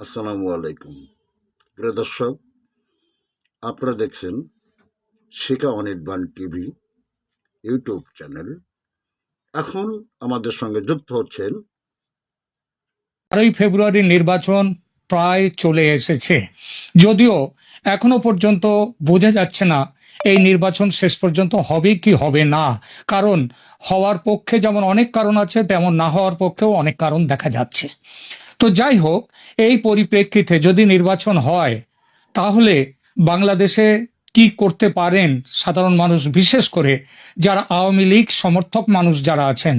আসসালামু আলাইকুম। প্রিয় দর্শক, আপনারা দেখছেন Shikha Anirban TV YouTube channel. এখন আমাদের সঙ্গে যুক্ত হচ্ছেন বারোই ফেব্রুয়ারি নির্বাচন প্রায় চলে এসেছে। যদিও এখনও পর্যন্ত বোঝা যাচ্ছে না এই নির্বাচন শেষ পর্যন্ত হবে কি হবে না। কারণ হওয়ার পক্ষে যেমন অনেক কারণ আছে, তেমন না হওয়ার পক্ষেও অনেক কারণ দেখা যাচ্ছে। তো যাই হোক, এই পরিপ্রেক্ষিতে যদি নির্বাচন হয়, তাহলে বাংলাদেশে কি করতে পারেন সাধারণ মানুষ বিশেষ করে যারা আওয়ামী লীগ সমর্থক মানুষ যারা আছেন?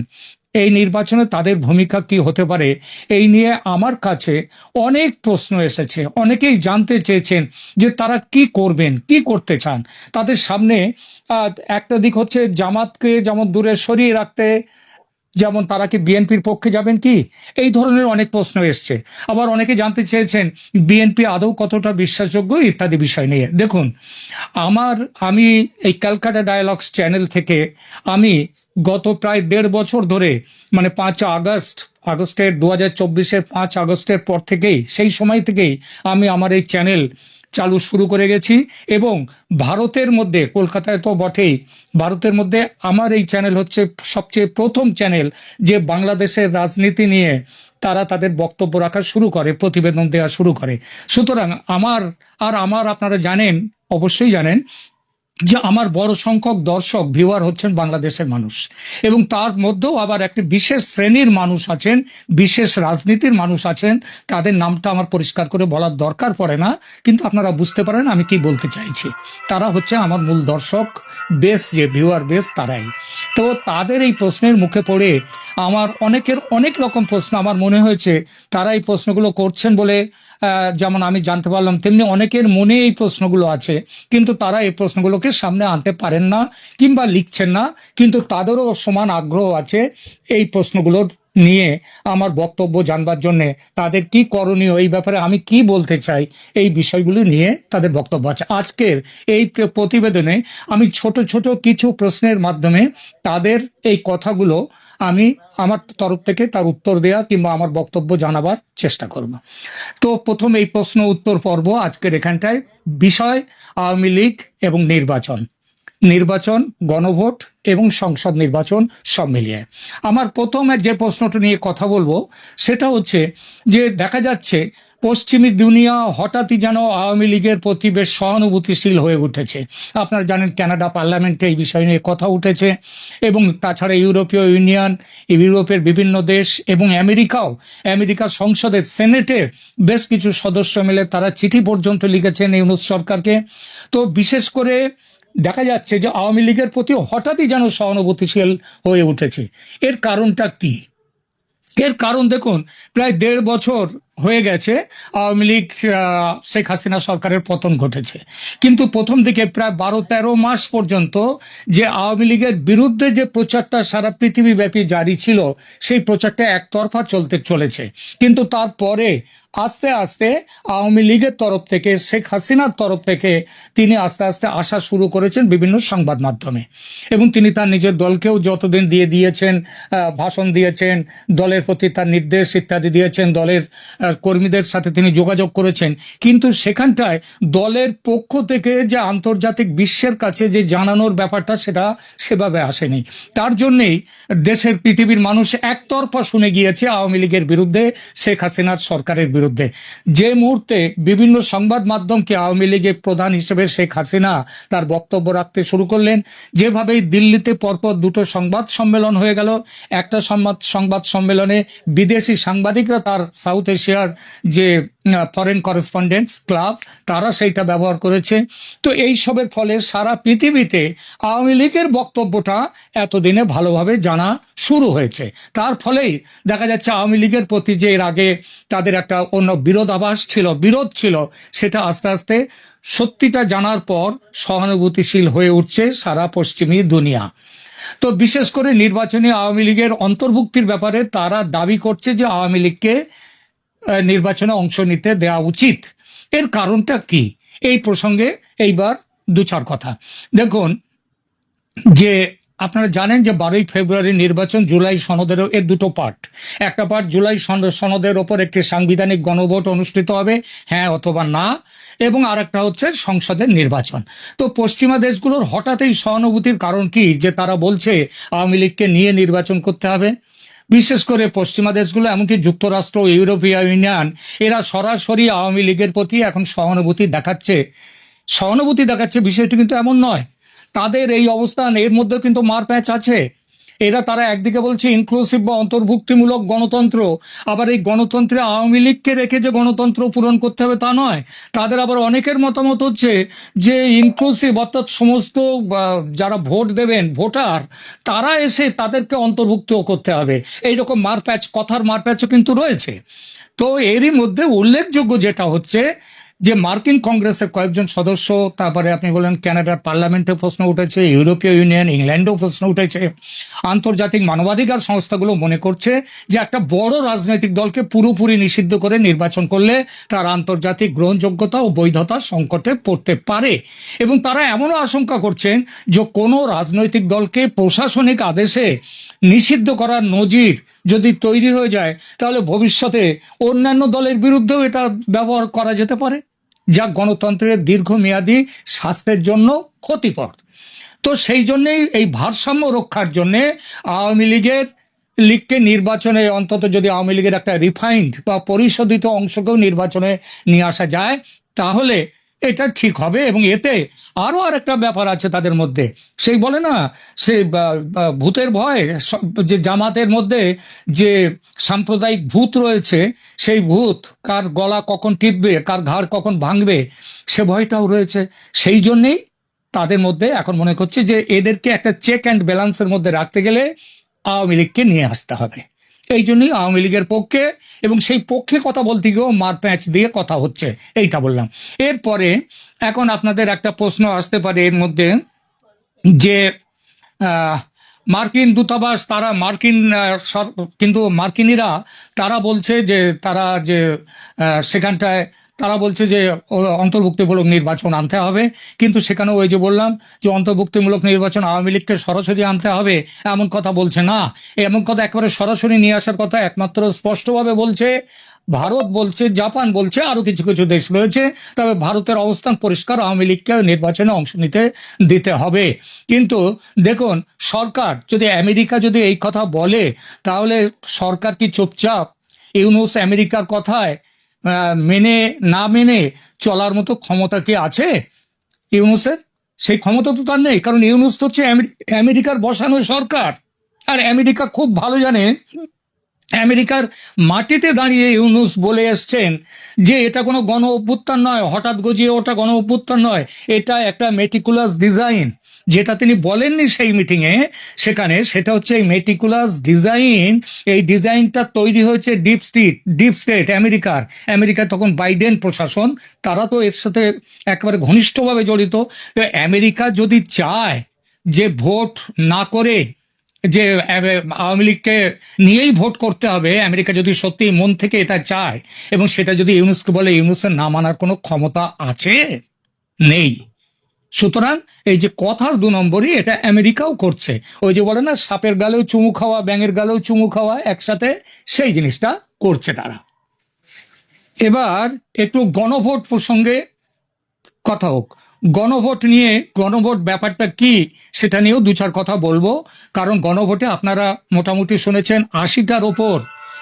এই নির্বাচনে তাদের ভূমিকা কি হতে পারে? এই নিয়ে আমার কাছে অনেক প্রশ্ন এসেছে। অনেকেই জানতে চেয়েছেন যে তারা কি করবেন, কি করতে চান? তাদের সামনে একটা দিক হচ্ছে জামাতকে যেমন দূরে সরিয়ে রাখতে যেমন তারা কি বিএনপির পক্ষে যাবেন কি? এই ধরনের অনেক প্রশ্ন এসছে। আবার অনেকে জানতে চেয়েছেন, বিএনপি আদৌ কতটা বিশ্বাসযোগ্য ইত্যাদি বিষয় নিয়ে। দেখুন, আমার, আমি এই ক্যালকাটা ডায়ালগস চ্যানেল থেকে আমি গত প্রায় দেড় বছর ধরে মানে পাঁচ আগস্ট, আগস্টের দু হাজার চব্বিশের পাঁচ আগস্টের পর থেকেই, সেই সময় থেকেই আমি আমার এই চ্যানেল চালু শুরু করে গেছি এবং ভারতের মধ্যে, কলকাতায় তো বটেই, ভারতের মধ্যে আমার এই চ্যানেল হচ্ছে সবচেয়ে প্রথম চ্যানেল যে বাংলাদেশের রাজনীতি নিয়ে তারা তাদের বক্তব্য রাখা শুরু করে, প্রতিবেদন দেওয়া শুরু করে। সুতরাং আমার, আর আমার আপনারা জানেন, অবশ্যই জানেন যে আমার বড় সংখ্যক দর্শক ভিউয়ার হচ্ছেন বাংলাদেশের মানুষ। এবং তার মধ্যেও আবার একটি বিশেষ শ্রেণির মানুষ আছেন, বিশেষ রাজনীতির মানুষ আছেন। তাদের নামটা আমার পরিষ্কার করে বলার দরকার পড়ে না, কিন্তু আপনারা বুঝতে পারেন আমি কি বলতে চাইছি। তারা হচ্ছে আমার মূল দর্শক বেস যে ভিউয়ার বেস তারাই। তো তাদের এই প্রশ্নের মুখে পড়ে আমার অনেকের অনেক রকম প্রশ্ন। আমার মনে হয়েছে তারা এই প্রশ্নগুলো করছেন বলে যেমন আমি জানতে পারলাম, তেমনি অনেকের মনে এই প্রশ্নগুলো আছে। কিন্তু তারা এই প্রশ্নগুলোকে সামনে আনতে পারেন না কিংবা লিখছেন না। কিন্তু তাদেরও সমান আগ্রহ আছে এই প্রশ্নগুলোর নিয়ে আমার বক্তব্য জানবার জন্য। তাদের কি করণীয়? এই ব্যাপারে আমি কি বলতে চাই? এই বিষয়গুলো নিয়ে তাদের বক্তব্য আছে। আজকের এই প্রতিবেদনে আমি ছোট ছোট কিছু প্রশ্নের মাধ্যমে তাদের এই কথাগুলো আমি আমার তরফ থেকে তার উত্তর দেওয়া কিংবা আমার বক্তব্য জানাবার চেষ্টা করব। তো প্রথম এই প্রশ্ন উত্তর পর্ব আজকের এখানটায়। বিষয়, আওয়ামী লীগ এবং নির্বাচন। নির্বাচন, গণভোট এবং সংসদ নির্বাচন সব মিলিয়ে। আমার প্রথম যে প্রশ্নটা নিয়ে কথা বলব, সেটা হচ্ছে যে দেখা যাচ্ছে পশ্চিমী দুনিয়া হঠাৎই যেন আওয়ামী লীগের প্রতি বেশ সহানুভূতিশীল হয়ে উঠেছে। আপনারা জানেন কানাডা পার্লামেন্টে এই বিষয় নিয়ে কথা উঠেছে এবং তাছাড়া ইউরোপীয় ইউনিয়ন, ইউরোপের বিভিন্ন দেশ এবং আমেরিকাও, আমেরিকার সংসদের সেনেটের বেশ কিছু সদস্য মিলে তারা চিঠি পর্যন্ত লিখেছেন ইউনুস সরকারকে। তো বিশেষ করে দেখা যাচ্ছে যে আওয়ামী লীগের প্রতি হঠাৎই যেন সহানুভূতিশীল হয়ে উঠেছে। এর কারণটা কি? এর কারণ দেখুন, প্রায় দেড় বছর হয়ে গেছে। আওয়ামী লীগ শেখ হাসিনা সরকারের পতন ঘটেছে। কিন্তু প্রথম দিকে প্রায় বারো তেরো মাস পর্যন্ত যে আওয়ামী লীগের বিরুদ্ধে যে প্রচারটা সারা পৃথিবীব্যাপী জারি ছিল, সেই প্রচারটা একতরফা চলতে চলেছে। কিন্তু তারপরে আস্তে আস্তে আওয়ামী লীগের তরফ থেকে, শেখ হাসিনার তরফ থেকে তিনি আস্তে আস্তে আসা শুরু করেছেন বিভিন্ন সংবাদ মাধ্যমে। এবং তিনি তার নিজের দলকেও যতদিন দিয়ে দিয়েছেন ভাষণ দিয়েছেন, দলের প্রতি তার নির্দেশ ইত্যাদি দিয়েছেন, দলের কর্মীদের সাথে তিনি যোগাযোগ করেছেন। কিন্তু সেখানটায় দলের পক্ষ থেকে যে আন্তর্জাতিক বিশ্বের কাছে যে জানানোর ব্যাপারটা, সেটা সেভাবে আসেনি। তার জন্যেই দেশের পৃথিবীর মানুষ একতরফা শুনে গিয়েছে আওয়ামী লীগের বিরুদ্ধে, শেখ হাসিনার সরকারের বিরুদ্ধে। যে মুহূর্তে বিভিন্ন সংবাদ মাধ্যমকে আওয়ামী লীগের প্রধান হিসেবে শেখ হাসিনা তার বক্তব্য রাখতে শুরু করলেন, যেভাবেই দিল্লিতে পরপর দুটো সংবাদ সম্মেলন হয়ে গেল। একটা সংবাদ সংবাদ সম্মেলনে বিদেশি সাংবাদিকরা তার সাউথ এশিয়ার যে ফরেন করেসপন্ডেন্টস ক্লাব তারা সেইটা ব্যবহার করেছে। তো এই সবের ফলে সারা পৃথিবীতে আওয়ামী লীগের বক্তব্যটা এতদিনে ভালোভাবে জানা শুরু হয়েছে। তার ফলেই দেখা যাচ্ছে আওয়ামী লীগের প্রতি যে এর আগে তাদের একটা অন্য বিরোধাভাস ছিল, বিরোধ ছিল, সেটা আস্তে আস্তে সত্যিটা জানার পর সহানুভূতিশীল হয়ে উঠছে সারা পশ্চিমী দুনিয়া। তো বিশেষ করে নির্বাচনী আওয়ামী লীগের অন্তর্ভুক্তির ব্যাপারে তারা দাবি করছে যে আওয়ামী লীগকে নির্বাচনে অংশ নিতে দেওয়া উচিত। এর কারণটা কি? এই প্রসঙ্গে এইবার দু চার কথা। দেখুন, যে আপনারা জানেন যে বারোই ফেব্রুয়ারি নির্বাচন জুলাই সনদের এর দুটো পার্ট। একটা পার্ট জুলাই সন- সনদের ওপর একটি সাংবিধানিক গণভোট অনুষ্ঠিত হবে হ্যাঁ অথবা না, এবং আরেকটা হচ্ছে সংসদের নির্বাচন। তো পশ্চিমা দেশগুলোর হঠাৎ এই সহানুভূতির কারণ কি? যে তারা বলছে আওয়ামী লীগকে নিয়ে নির্বাচন করতে হবে বিশেষ করে পশ্চিমা দেশগুলো, এমনকি যুক্তরাষ্ট্র, ইউরোপীয় ইউনিয়ন, এরা সরাসরি আওয়ামী লীগের প্রতি এখন সহানুভূতি দেখাচ্ছে। সহানুভূতি দেখাচ্ছে বিষয়টি কিন্তু এমন নয়। তাদের এই অবস্থান, এর মধ্যে কিন্তু মার মারপ্যাচ আছে। এরা তারা একদিকে বলছে ইনক্লুসিভ বা অন্তর্ভুক্তিমূলক গণতন্ত্র, আবার এই গণতন্ত্রে আওয়ামী লীগকে রেখে যে গণতন্ত্র পূরণ করতে হবে তা নয়। তাদের আবার অনেকের মতামত হচ্ছে যে ইনক্লুসিভ অর্থাৎ সমস্ত যারা ভোট দেবেন, ভোটার, তারা এসে তাদেরকে অন্তর্ভুক্ত করতে হবে। এইরকম মারপ্যাচ, কথার মারপ্যাচও কিন্তু রয়েছে। তো এরই মধ্যে উল্লেখযোগ্য যেটা হচ্ছে যে মার্কিন কংগ্রেসের কয়েকজন সদস্য, তারপরে আপনি বলেন কানাডার পার্লামেন্টে প্রশ্ন উঠেছে, ইউরোপীয় ইউনিয়ন, ইংল্যান্ডেও প্রশ্ন উঠেছে। আন্তর্জাতিক মানবাধিকার সংস্থাগুলো মনে করছে যে একটা বড় রাজনৈতিক দলকে পুরোপুরি নিষিদ্ধ করে নির্বাচন করলে তার আন্তর্জাতিক গ্রহণযোগ্যতা ও বৈধতা সংকটে পড়তে পারে। এবং তারা এমনও আশঙ্কা করছেন যে কোনো রাজনৈতিক দলকে প্রশাসনিক আদেশে নিষিদ্ধ করার নজির যদি তৈরি হয়ে যায়, তাহলে ভবিষ্যতে অন্যান্য দলের বিরুদ্ধেও এটা ব্যবহার করা যেতে পারে, যা গণতন্ত্রের দীর্ঘমেয়াদী স্বাস্থ্যের জন্য ক্ষতিকর। তো সেই জন্যেই এই ভারসাম্য রক্ষার জন্যে আওয়ামী লীগের লীগকে নির্বাচনে অন্তত যদি আওয়ামী লীগের একটা রিফাইন্ড বা পরিশোধিত অংশকেও নির্বাচনে নিয়ে আসা যায়, তাহলে এটা ঠিক হবে এবং এতে আরও আরেকটা ব্যাপার আছে তাদের মধ্যে। সেই বলে না, সে ভূতের ভয় যে জামাতের মধ্যে যে সাম্প্রদায়িক ভূত রয়েছে, সেই ভূত কার গলা কখন টিপবে, কার ঘাড় কখন ভাঙবে, সে ভয়টাও রয়েছে। সেই জন্যেই তাদের মধ্যে এখন মনে করছে যে এদেরকে একটা চেক অ্যান্ড ব্যালেন্সের মধ্যে রাখতে গেলে আওয়ামী লীগকে নিয়ে আসতে হবে। এই জন্যই আওয়ামী লীগের পক্ষে এবং সেই পক্ষে কথা বলতে গিয়েও মার প্যাঁচ দিয়ে কথা হচ্ছে, এইটা বললাম। এরপরে এখন আপনাদের একটা প্রশ্ন আসতে পারে এর মধ্যে যে মার্কিন দূতাবাস তারা মার্কিন কিন্তু মার্কিনিরা তারা বলছে যে তারা যে সেখানটায় তারা বলছে যে অন্তর্ভুক্তিমূলক নির্বাচন আনতে হবে। কিন্তু সেখানে ওই যে বললাম যে, অন্তর্ভুক্তিমূলক নির্বাচন আওয়ামী লীগকে সরাসরি আনতে হবে, এমন কথা বলছে না। এমন কথা একবারে সরাসরি নিয়ে আসার কথা একমাত্র স্পষ্টভাবে বলছে, ভারত বলছে, জাপান বলছে আরও কিছু কিছু দেশ রয়েছে। তবে ভারতের অবস্থান পরিষ্কার, আওয়ামী লীগকে নির্বাচনে অংশ নিতে, দিতে হবে। কিন্তু দেখুন, সরকার যদি আমেরিকা যদি এই কথা বলে, তাহলে সরকার কি চুপচাপ? ইউনুস আমেরিকার কথায় মেনে, না মেনে চলার মতো ক্ষমতা কি আছে ইউনুসের? সেই ক্ষমতা তো তার নেই, কারণ ইউনুস তো হচ্ছে আমেরি- আমেরিকার বসানো সরকার। আর আমেরিকা খুব ভালো জানে, আমেরিকার মাটিতে দাঁড়িয়ে ইউনুস বলে এসছেন যে এটা কোনো গণ অভ্যুত্থান নয়, হঠাৎ গজিয়ে ওটা গণ অভ্যুত্থান নয়, এটা একটা মেটিকুলাস ডিজাইন যেটা তিনি বলেননি সেই মিটিংয়ে সেখানে সেটা হচ্ছে এই মেটিকুলাস ডিজাইন এই ডিজাইনটা তৈরি হয়েছে ডিপ স্টেট ডিপ স্টেট আমেরিকার। আমেরিকা তখন বাইডেন প্রশাসন, তারা তো এর সাথে একেবারে ঘনিষ্ঠভাবে জড়িত। তো আমেরিকা যদি চায় যে ভোট না করে, যে আওয়ামী লীগকে নিয়েই ভোট করতে হবে, আমেরিকা যদি সত্যি মন থেকে এটা চায় এবং সেটা যদি ইউনুসকে বলে ইউনুসের না মানার কোনো ক্ষমতা আছে? নেই। সুতরাং এই যে কথার দু নম্বরই, এটা আমেরিকাও করছে। ওই যে বলে না, সাপের গালেও চুমু খাওয়া, ব্যাঙের গালেও চুমু খাওয়া, একসাথে সেই জিনিসটা করছে তারা। এবার একটু গণভোট প্রসঙ্গে কথা হোক। গণভোট নিয়ে, গণভোট ব্যাপারটা কি, সেটা নিয়েও দু চার কথা বলব। কারণ গণভোটে আপনারা মোটামুটি শুনেছেন, আশিটার ওপর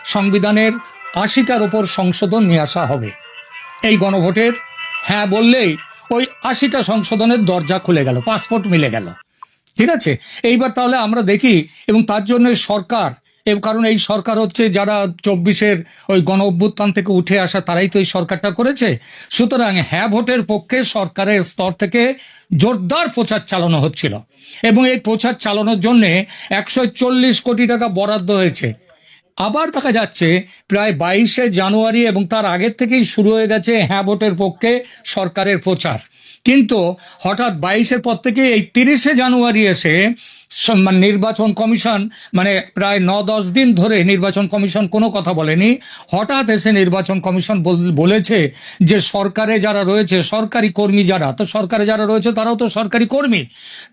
সংবিধানের আশিটার ওপর সংশোধন নিয়ে আসা হবে। এই গণভোটের হ্যাঁ বললেই ওই আশিটা সংশোধনের দরজা খুলে গেল, পাসপোর্ট মিলে গেল। ঠিক আছে? এইবার তাহলে আমরা দেখি, এবং তার জন্য সরকার এবং কারণ এই সরকার হচ্ছে যারা চব্বিশের ওই গণ অভ্যুত্থান থেকে উঠে আসা, তারাই তো এই সরকারটা করেছে। সুতরাং হ্যাঁ ভোটের পক্ষে সরকারের স্তর থেকে জোরদার প্রচার চালানো হচ্ছিল। এবং এই প্রচার চালানোর জন্য একশো চল্লিশ কোটি টাকা বরাদ্দ হয়েছে। আবার দেখা যাচ্ছে, প্রায় বাইশে জানুয়ারি এবং তার আগের থেকেই শুরু হয়ে গেছে হ্যাঁ ভোটের পক্ষে সরকারের প্রচার। কিন্তু হঠাৎ বাইশের পর থেকে এই তিরিশে জানুয়ারি এসে মানে নির্বাচন কমিশন মানে প্রায় ন, দশ দিন ধরে নির্বাচন কমিশন কোনো কথা বলেনি। হঠাৎ এসে নির্বাচন কমিশন বল- বলেছে যে সরকারে যারা রয়েছে, সরকারি কর্মী যারা, তো সরকারে যারা রয়েছে তারাও তো সরকারি কর্মী।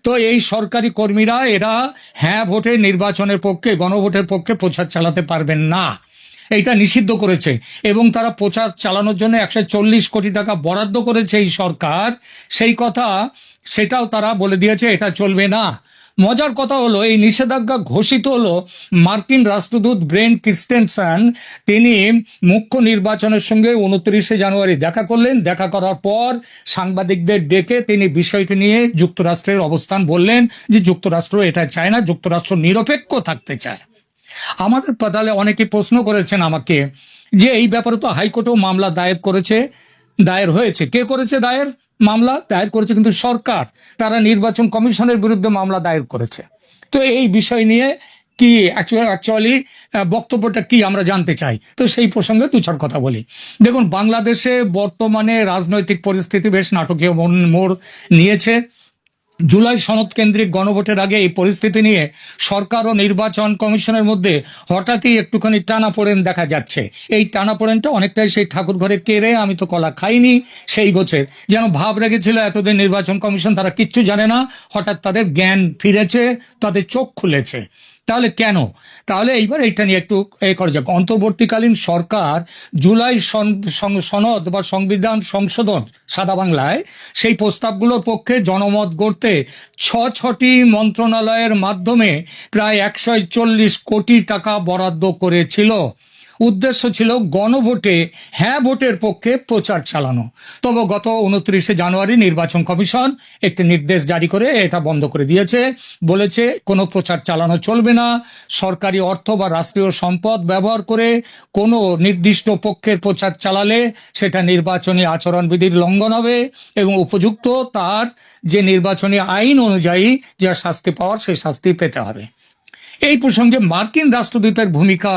তো এই সরকারি কর্মীরা এরা হ্যাঁ ভোটে নির্বাচনের পক্ষে, গণভোটের পক্ষে প্রচার চালাতে পারবেন না। এইটা নিষিদ্ধ করেছে এবং তারা প্রচার চালানোর জন্য একশো চল্লিশ কোটি টাকা বরাদ্দ করেছে এই সরকার। সেই কথা সেটাও তারা বলে দিয়েছে, এটা চলবে না। মজার কথা হলো, এই নিষেধাজ্ঞা ঘোষিত হলো মার্কিন রাষ্ট্রদূত ব্রেন ক্রিস্টেনসন। তিনি মুখ্য নির্বাচনের সঙ্গে উনত্রিশে জানুয়ারি দেখা করলেন। দেখা করার পর সাংবাদিকদের ডেকে তিনি বিষয়টি নিয়ে যুক্তরাষ্ট্রের অবস্থান বললেন যে, যুক্তরাষ্ট্র এটা চায় না, যুক্তরাষ্ট্র নিরপেক্ষ থাকতে চায়। আমাদের পাতালে অনেকে প্রশ্ন করেছেন আমাকে যে এই ব্যাপারে তো হাইকোর্টেও মামলা দায়ের করেছে, দায়ের হয়েছে। কে করেছে দায়ের? মামলা দায়ের করেছে কিন্তু সরকার। তারা নির্বাচন কমিশনের বিরুদ্ধে মামলা দায়ের করেছে। তো এই বিষয় নিয়ে কি অ্যাকচুয়ালি বক্তব্যটা কি আমরা জানতে চাই? তো সেই প্রসঙ্গে দু চার কথা বলি। দেখুন, বাংলাদেশে বর্তমানে রাজনৈতিক পরিস্থিতি বেশ নাটকীয় মোড় নিয়েছে। জুলাই সনদ কেন্দ্রিক গণভোটের আগে এই পরিস্থিতি নিয়ে সরকার ও নির্বাচন কমিশনের মধ্যে হঠাৎই একটুখানি টানাপোড়েন দেখা যাচ্ছে। এই টানাপোড়েনটা অনেকটাই সেই ঠাকুর ঘরে কেড়ে, আমি তো কলা খাইনি, সেই গোছের। যেন ভাব রেখেছিল এতদিন নির্বাচন কমিশন, তারা কিচ্ছু জানে না। হঠাৎ তাদের জ্ঞান ফিরেছে, তাদের চোখ খুলেছে। তাহলে কেন? তাহলে এইবার এইটা নিয়ে একটু এ করা যাক। অন্তর্বর্তীকালীন সরকার জুলাই সনদ বা সংবিধান সংশোধন সাদা বাংলায় সেই প্রস্তাবগুলোর পক্ষে জনমত গড়তে ছ ছটি মন্ত্রণালয়ের মাধ্যমে প্রায় একশো চল্লিশ কোটি টাকা বরাদ্দ করেছিল। উদ্দেশ্য ছিল গণভোটে হ্যাঁ ভোটের পক্ষে প্রচার চালানো। তবে গত উনত্রিশে জানুয়ারি নির্বাচন কমিশন একটি নির্দেশ জারি করে এটা বন্ধ করে দিয়েছে। বলেছে, কোনো প্রচার চালানো চলবে না। সরকারি অর্থ বা রাষ্ট্রীয় সম্পদ ব্যবহার করে কোনো নির্দিষ্ট পক্ষের প্রচার চালালে সেটা নির্বাচনী আচরণবিধির লঙ্ঘন হবে এবং উপযুক্ত তার যে নির্বাচনী আইন অনুযায়ী যা শাস্তি পাওয়ার সেই শাস্তি পেতে হবে। এই প্রসঙ্গে মার্কিন রাষ্ট্রদূতের ভূমিকা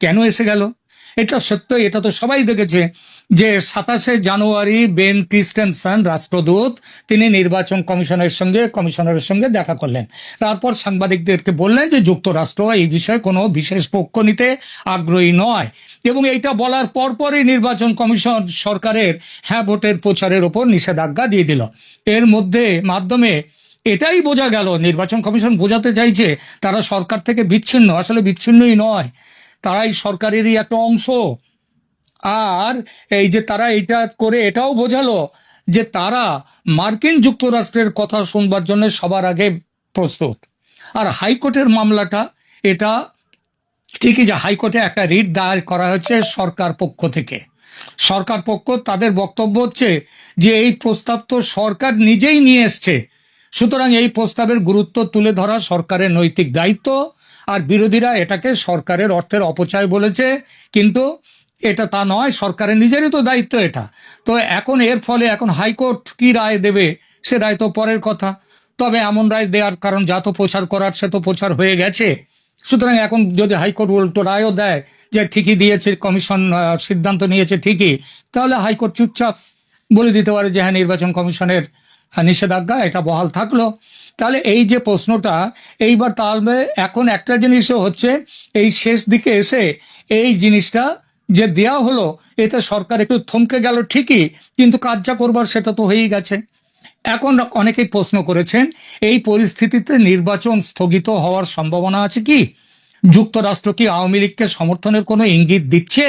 কেন এসে গেল? এটা সত্য এটা তো সবাই দেখেছে যে সাতাশে জানুয়ারি বেন ক্রিস্টেনসন, রাষ্ট্রদূত, তিনি নির্বাচন কমিশনের সঙ্গে, কমিশনারের সঙ্গে দেখা করলেন। তারপর সাংবাদিকদেরকে বললেন যে যুক্তরাষ্ট্র এই বিষয়ে কোনো বিশেষ পক্ষ নিতে আগ্রহী নয়। এবং এইটা বলার পরপরই নির্বাচন কমিশন সরকারের হ্যাঁ ভোটের প্রচারের ওপর নিষেধাজ্ঞা দিয়ে দিল। এর মধ্যে মাধ্যমে এটাই বোঝা গেল, নির্বাচন কমিশন বোঝাতে চাইছে তারা সরকার থেকে বিচ্ছিন্ন। আসলে বিচ্ছিন্নই নয়। তারাই সরকারেরই একটা অংশ। আর এই যে তারা এটা করে এটাও বোঝালো যে তারা মার্কিন যুক্তরাষ্ট্রের কথা শুনবার জন্য সবার আগে প্রস্তুত। আর হাইকোর্টের মামলাটা, এটা ঠিকই যে হাইকোর্টে একটা রিট দায়ের করা হয়েছে সরকার পক্ষ থেকে। সরকার পক্ষ তাদের বক্তব্য হচ্ছে যে এই প্রস্তাব তো সরকার নিজেই নিয়ে এসছে। সুতরাং এই প্রস্তাবের গুরুত্ব তুলে ধরা সরকারের নৈতিক দায়িত্ব। আর বিরোধীরা এটাকে সরকারের অর্থের অপচয় বলেছে, কিন্তু এটা তা নয়, সরকারের নিজেরই তো দায়িত্ব এটা। তো এখন এর ফলে এখন হাইকোর্ট কি রায় দেবে, সে রায় তো পরের কথা। তবে এমন রায় দেওয়ার কারণ যা তো প্রচার করার, সে তো প্রচার হয়ে গেছে। সুতরাং এখন যদি হাইকোর্ট উল্টো রায়ও দেয় যে ঠিকই দিয়েছে, কমিশন সিদ্ধান্ত নিয়েছে ঠিকই, তাহলে হাইকোর্ট চুপচাপ বলে দিতে পারে যে হ্যাঁ নির্বাচন কমিশনের নিষেধাজ্ঞা, এটা বহাল থাকল। তাহলে এই যে প্রশ্নটা, এইবার তাহলে এখন একটা জিনিসও হচ্ছে, এই শেষ দিকে এসে এই জিনিসটা যে দেয়া হলো এতে সরকার একটু থমকে গেল ঠিকই, কিন্তু কাজ যা করবার সেটা তো হয়েই গেছে। এখন অনেকেই প্রশ্ন করেছেন, এই পরিস্থিতিতে নির্বাচন স্থগিত হওয়ার সম্ভাবনা আছে কি? যুক্তরাষ্ট্র কি আওয়ামী লীগকে সমর্থনের কোনো ইঙ্গিত দিচ্ছে?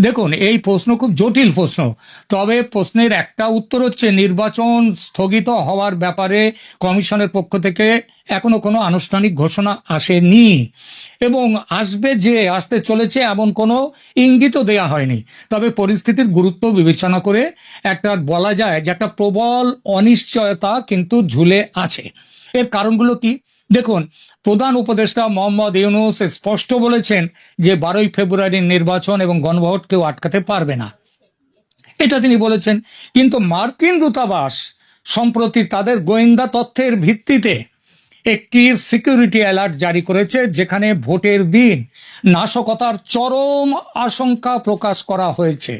দেখুন, এই প্রশ্ন খুব জটিল প্রশ্ন। তবে প্রশ্নের একটা উত্তর হচ্ছে, নির্বাচন স্থগিত হওয়ার ব্যাপারে কমিশনের পক্ষ থেকে এখনও কোনো আনুষ্ঠানিক ঘোষণা আসেনি। এবং আসবে যে, আসতে চলেছে এমন কোনো ইঙ্গিতও দেয়া হয়নি। তবে পরিস্থিতির গুরুত্ব বিবেচনা করে একটা বলা যায় যে, একটা প্রবল অনিশ্চয়তা কিন্তু ঝুলে আছে। এর কারণগুলো কি? দেখুন প্রধান উপদেষ্টা মোহাম্মদ ইউনুস স্পষ্ট বলেছেন যে বারোই ফেব্রুয়ারির নির্বাচন এবং গণভোট কেউ আটকাতে পারবে না। এটা তিনি বলেছেন, কিন্তু মার্কিন দূতাবাস সম্প্রতি তাদের গোয়েন্দা তথ্যের ভিত্তিতে একটি সিকিউরিটি অ্যালার্ট জারি করেছে, যেখানে ভোটের দিন নাশকতার চরম আশঙ্কা প্রকাশ করা হয়েছে।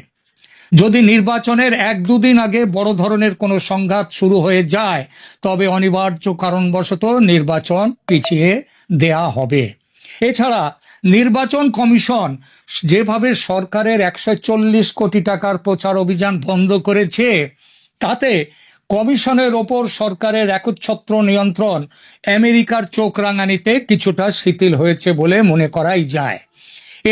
যদি নির্বাচনের এক দুদিন আগে বড় ধরনের কোনো সংঘাত শুরু হয়ে যায়, তবে অনিবার্য কারণবশত নির্বাচন পিছিয়ে দেয়া হবে। এছাড়া নির্বাচন কমিশন যেভাবে সরকারের একশো চল্লিশ কোটি টাকার প্রচার অভিযান বন্ধ করেছে, তাতে কমিশনের ওপর সরকারের একচ্ছত্র নিয়ন্ত্রণ আমেরিকার চোখ রাঙানিতে কিছুটা শিথিল হয়েছে বলে মনে করাই যায়।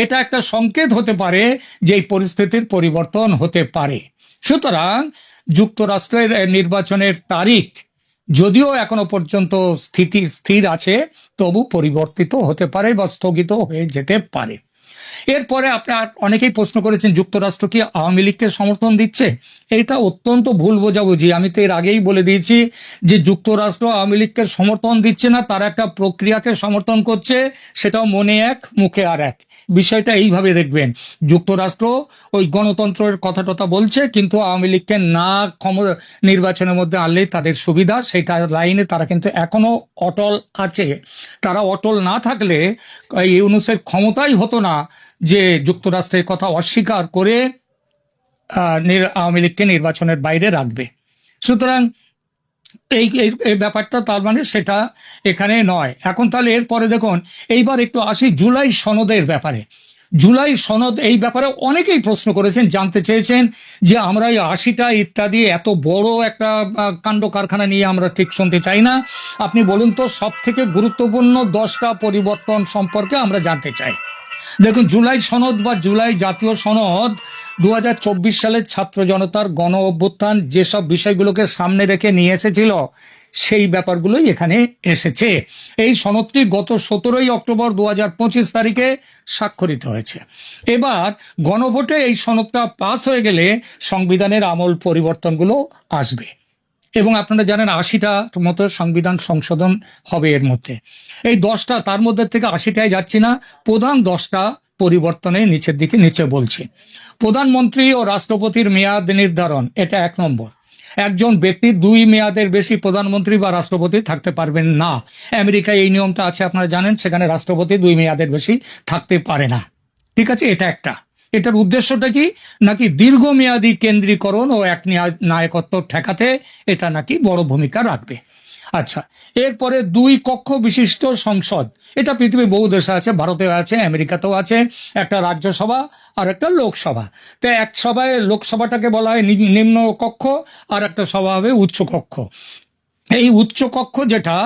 এটা একটা সংকেত হতে পারে যে এই পরিস্থিতির পরিবর্তন হতে পারে। সুতরাং যুক্তরাষ্ট্রের নির্বাচনের তারিখ যদিও এখনও পর্যন্ত স্থিতি স্থির আছে, তবু পরিবর্তিত হতে পারে বা স্থগিত হয়ে যেতে পারে। এরপরে আপনার অনেকেই প্রশ্ন করেছেন, যুক্তরাষ্ট্র কি আওয়ামী লীগকে সমর্থন দিচ্ছে? এটা অত্যন্ত ভুল বোঝাবুঝি। আমি তো এর আগেই বলে দিয়েছি যে যুক্তরাষ্ট্র আওয়ামী লীগকে সমর্থন দিচ্ছে না, তারা একটা প্রক্রিয়াকে সমর্থন করছে, সেটাও মনে এক, মুখে আর এক। বিষয়টা এইভাবে দেখবেন। যুক্তরাষ্ট্র ওই গণতন্ত্রের কথা টথা বলছে, কিন্তু আওয়ামী লীগকে না ক্ষম, নির্বাচনের মধ্যে আনলেই তাদের সুবিধা, সেটা লাইনে তারা কিন্তু এখনও অটল আছে। তারা অটল না থাকলে এই ইউনুসের ক্ষমতাই হতো না যে যুক্তরাষ্ট্রের কথা অস্বীকার করে আওয়ামী লীগকে নির্বাচনের বাইরে রাখবে। সুতরাং এই, এই- ব্যাপারটা তার মানে সেটা এখানে নয়। এখন তাহলে এরপরে দেখুন, এইবার একটু আসি জুলাই সনদের ব্যাপারে। জুলাই সনদ এই ব্যাপারে অনেকেই প্রশ্ন করেছেন, জানতে চেয়েছেন যে আমরা এই আশিটা ইত্যাদি এত বড় একটা কাণ্ড কারখানা নিয়ে আমরা ঠিক শুনতে চাই না। আপনি বলুন তো সব থেকে গুরুত্বপূর্ণ দশটা পরিবর্তন সম্পর্কে আমরা জানতে চাই। দেখুন, জুলাই সনদ বা জুলাই জাতীয় সনদ দু হাজার চব্বিশ সালের ছাত্র জনতার গণ অভ্যুত্থান যেসব বিষয়গুলোকে সামনে রেখে নিয়ে এসেছিল, সেই ব্যাপারগুলোই এখানে এসেছে। এই সনদটি গত সতেরোই অক্টোবর দু হাজার পঁচিশ তারিখে স্বাক্ষরিত হয়েছে। এবার গণভোটে এই সনদটা পাস হয়ে গেলে সংবিধানের আমল পরিবর্তনগুলো আসবে। এবং আপনারা জানেন আশিটা মতো সংবিধান সংশোধন হবে এর মধ্যে। এই দশটা, তার মধ্যে থেকে আশিটায় যাচ্ছি না, প্রধান দশটা পরিবর্তনে নিচের দিকে নিচে বলছি। প্রধানমন্ত্রী ও রাষ্ট্রপতির মেয়াদ নির্ধারণ, এটা এক নম্বর। একজন ব্যক্তি দুই মেয়াদের বেশি প্রধানমন্ত্রী বা রাষ্ট্রপতি থাকতে পারবেন না। আমেরিকায় এই নিয়মটা আছে, আপনারা জানেন, সেখানে রাষ্ট্রপতি দুই মেয়াদের বেশি থাকতে পারে না। ঠিক আছে, এটা একটা। এটার উদ্দেশ্যটা কি? নাকি দীর্ঘমেয়াদী কেন্দ্রীকরণ ও এক নিয়া- নায়কত্ব ঠেকাতে এটা নাকি বড় ভূমিকা রাখবে? আচ্ছা এরপরে দুই কক্ষ বিশিষ্ট সংসদ। এটা পৃথিবীর বহু দেশে আছে, ভারতেও আছে, আমেরিকাতেও আছে, একটা রাজ্যসভা আর একটা লোকসভা। তো এক সভায় লোকসভাটাকে বলা হয় নিম্ন কক্ষ আর একটা সভা হবে উচ্চ কক্ষ। এই উচ্চ কক্ষ যেটা,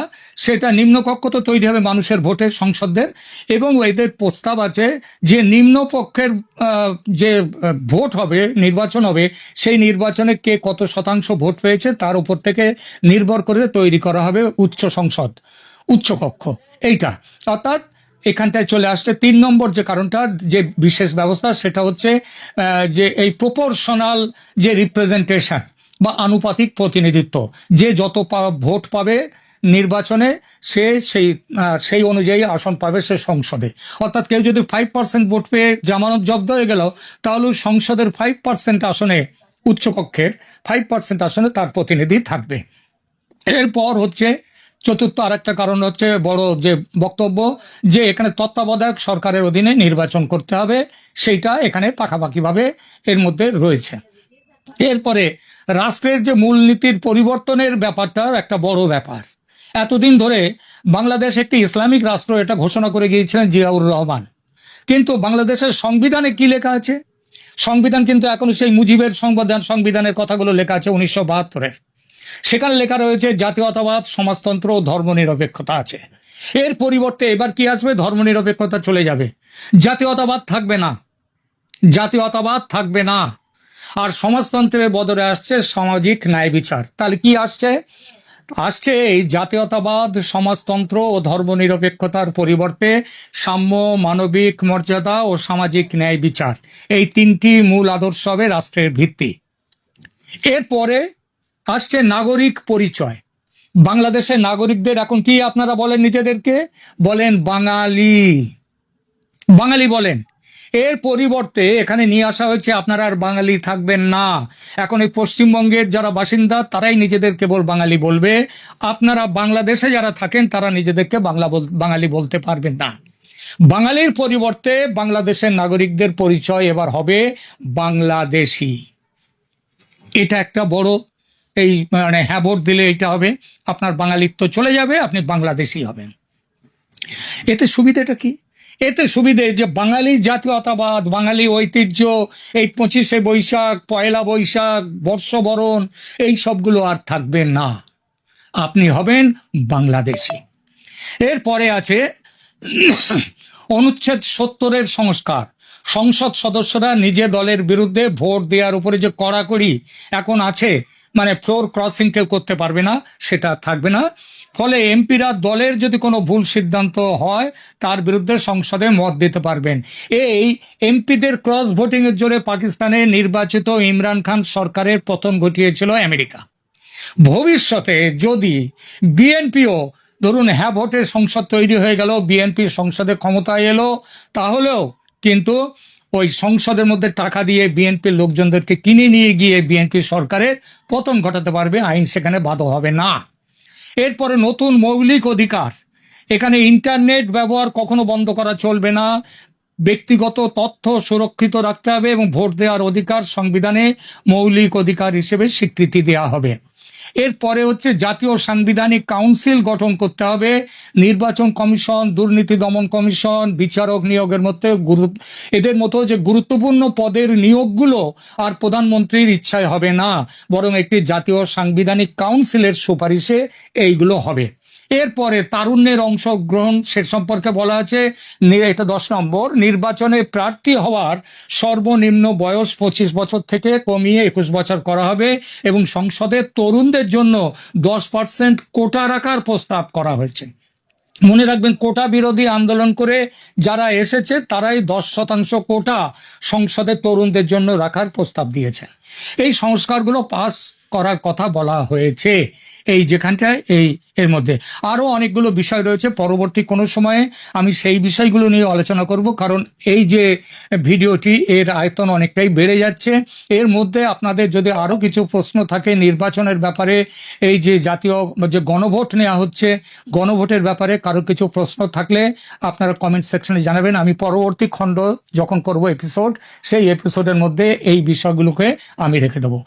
সেটা নিম্ন কক্ষ তো তৈরি হবে মানুষের ভোটে সংসদদের, এবং এদের প্রস্তাব আছে যে নিম্ন পক্ষের যে ভোট হবে, নির্বাচন হবে, সেই নির্বাচনে কে কত শতাংশ ভোট পেয়েছে তার উপর থেকে নির্ভর করে তৈরি করা হবে উচ্চ সংসদ, উচ্চ কক্ষ, এইটা। অর্থাৎ এখানটায় চলে আসছে তিন নম্বর যে কারণটা, যে বিশেষ ব্যবস্থা, সেটা হচ্ছে যে এই প্রপোর্শনাল যে রিপ্রেজেন্টেশন বা আনুপাতিক প্রতিনিধিত্ব। যে যত ভোট পাবে নির্বাচনে, সে সেই সেই অনুযায়ী আসন পাবে সে সংসদে। অর্থাৎ কেউ যদি ফাইভ পার্সেন্ট ভোট পেয়ে জামানত জব্দ হয়ে গেল, তাহলে সংসদের ফাইভ পার্সেন্ট আসনে উচ্চকক্ষের ফাইভ পার্সেন্ট আসনে তার প্রতিনিধি থাকবে। এরপর হচ্ছে চতুর্থ আরেকটা কারণ হচ্ছে বড় যে বক্তব্য যে এখানে তত্ত্বাবধায়ক সরকারের অধীনে নির্বাচন করতে হবে, সেইটা এখানে পাকাপাকিভাবে এর মধ্যে রয়েছে। এরপরে রাষ্ট্রের যে মূলনীতির পরিবর্তনের ব্যাপারটা একটা বড় ব্যাপার। এতদিন ধরে বাংলাদেশ একটি ইসলামিক রাষ্ট্র এটা ঘোষণা করে গিয়েছিলেন জিয়াউর রহমান। কিন্তু বাংলাদেশের সংবিধানে কি লেখা আছে? সংবিধান কিন্তু এখনও সেই মুজিবের সংবিধান সংবিধানের কথাগুলো লেখা আছে উনিশশো বাহাত্তরের। সেখানে লেখা রয়েছে, জাতীয়তাবাদ, সমাজতন্ত্র ও ধর্মনিরপেক্ষতা আছে। এর পরিবর্তে এবার কি আসবে? ধর্মনিরপেক্ষতা চলে যাবে। জাতীয়তাবাদ থাকবে না। জাতীয়তাবাদ থাকবে না। আর সমাজতন্ত্রের বদলে আসছে সামাজিক ন্যায় বিচার। তাহলে কি আসছে? আসছে এই জাতীয়তাবাদ, সমাজতন্ত্র ও ধর্মনিরপেক্ষতার পরিবর্তে সাম্য, মানবিক মর্যাদা ও সামাজিক ন্যায় বিচার। এই তিনটি মূল আদর্শ হবে রাষ্ট্রের ভিত্তি। এরপরে আসছে নাগরিক পরিচয়। বাংলাদেশের নাগরিকদের এখন কি আপনারা বলেন নিজেদেরকে? বলেন বাঙালি। বাঙালি বলেন। এর পরিবর্তে এখানে নিয়ে আসা হয়েছে, আপনারা আর বাঙালি থাকবেন না। এখন এই পশ্চিমবঙ্গের যারা বাসিন্দা, তারাই নিজেদের কেবল বাঙালি বলবে। আপনারা বাংলাদেশে যারা থাকেন, তারা নিজেদেরকে বাংলা বাঙালি বলতে পারবেন না। বাঙালির পরিবর্তে বাংলাদেশের নাগরিকদের পরিচয় এবার হবে বাংলাদেশি। এটা একটা বড় এই মানে হ্যাঁ ভোট দিলে এটা হবে। আপনার বাঙালিত্ব চলে যাবে, আপনি বাংলাদেশি হবেন। এতে সুবিধাটা কি? এতে সুবিধে যে বাঙালি জাতীয়তাবাদ, বাঙালি ঐতিহ্য, এই পঁচিশে বৈশাখ, পয়লা বৈশাখ, বর্ষবরণ, এই সবগুলো আর থাকবে না। আপনি হবেন বাংলাদেশি। এরপরে আছে অনুচ্ছেদ সত্তরের সংস্কার। সংসদ সদস্যরা নিজে দলের বিরুদ্ধে ভোট দেওয়ার উপরে যে কড়াকড়ি এখন আছে মানে ফ্লোর ক্রসিং কেউ করতে পারবে না, সেটা থাকবে না। ফলে এমপিরা দলের যদি কোনো ভুল সিদ্ধান্ত হয়, তার বিরুদ্ধে সংসদে মত দিতে পারবেন। এই এমপিদের ক্রস ভোটিং এর জোরে পাকিস্তানে নির্বাচিত ইমরান খান সরকারের পতন ঘটিয়েছিল আমেরিকা। ভবিষ্যতে যদি বিএনপিও, ধরুন হ্যাঁ ভোটে সংসদ তৈরি হয়ে গেল বিএনপি সংসদে ক্ষমতায় এলো, তাহলেও কিন্তু ওই সংসদের মধ্যে টাকা দিয়ে বিএনপির লোকজনদেরকে কিনে নিয়ে গিয়ে বিএনপি সরকারের পতন ঘটাতে পারবে, আইন সেখানে বাধা হবে না। এরপরে নতুন মৌলিক অধিকার। এখানে ইন্টারনেট ব্যবহার কখনো বন্ধ করা চলবে না। ব্যক্তিগত তথ্য সুরক্ষিত রাখতে হবে এবং ভোট দেওয়ার অধিকার সংবিধানে মৌলিক অধিকার হিসেবে স্বীকৃতি দেওয়া হবে। এরপরে হচ্ছে জাতীয় সাংবিধানিক কাউন্সিল গঠন করতে হবে। নির্বাচন কমিশন, দুর্নীতি দমন কমিশন, বিচারক নিয়োগের মধ্যে এদের মতো যে গুরুত্বপূর্ণ পদের নিয়োগগুলো আর প্রধানমন্ত্রীর ইচ্ছায় হবে না, বরং একটি জাতীয় সাংবিধানিক কাউন্সিলের সুপারিশে এইগুলো হবে। এরপরে তারুণ্যের অংশগ্রহণ সে সম্পর্কে বলা আছে এটা দশ নম্বর, নির্বাচনে প্রার্থী হওয়ার সর্বনিম্ন বয়স পঁচিশ বছর থেকে কমিয়ে একুশ বছর করা হবে এবং সংসদে তরুণদের জন্য দশ পার্সেন্ট কোটা রাখার প্রস্তাব করা হয়েছে। মনে রাখবেন, কোটা বিরোধী আন্দোলন করে যারা এসেছে, তারাই দশ শতাংশ কোটা সংসদে তরুণদের জন্য রাখার প্রস্তাব দিয়েছে এই সংস্কারগুলো পাস করার কথা বলা হয়েছে। এই যেখানটায়, এই এর মধ্যে। আরও অনেকগুলো বিষয় রয়েছে। পরবর্তী কোনো সময়ে আমি সেই বিষয়গুলো নিয়ে আলোচনা করব, কারণ এই যে ভিডিওটি, এর আয়তন অনেকটাই বেড়ে যাচ্ছে। এর মধ্যে আপনাদের যদি আরও কিছু প্রশ্ন থাকে নির্বাচনের ব্যাপারে, এই যে জাতীয় যে গণভোট নেওয়া হচ্ছে, গণভোটের ব্যাপারে কারও কিছু প্রশ্ন থাকলে আপনারা কমেন্ট সেকশনে জানাবেন। আমি পরবর্তী খণ্ড যখন করব এপিসোড সেই এপিসোডের মধ্যে এই বিষয়গুলোকে আমি রেখে দেবো।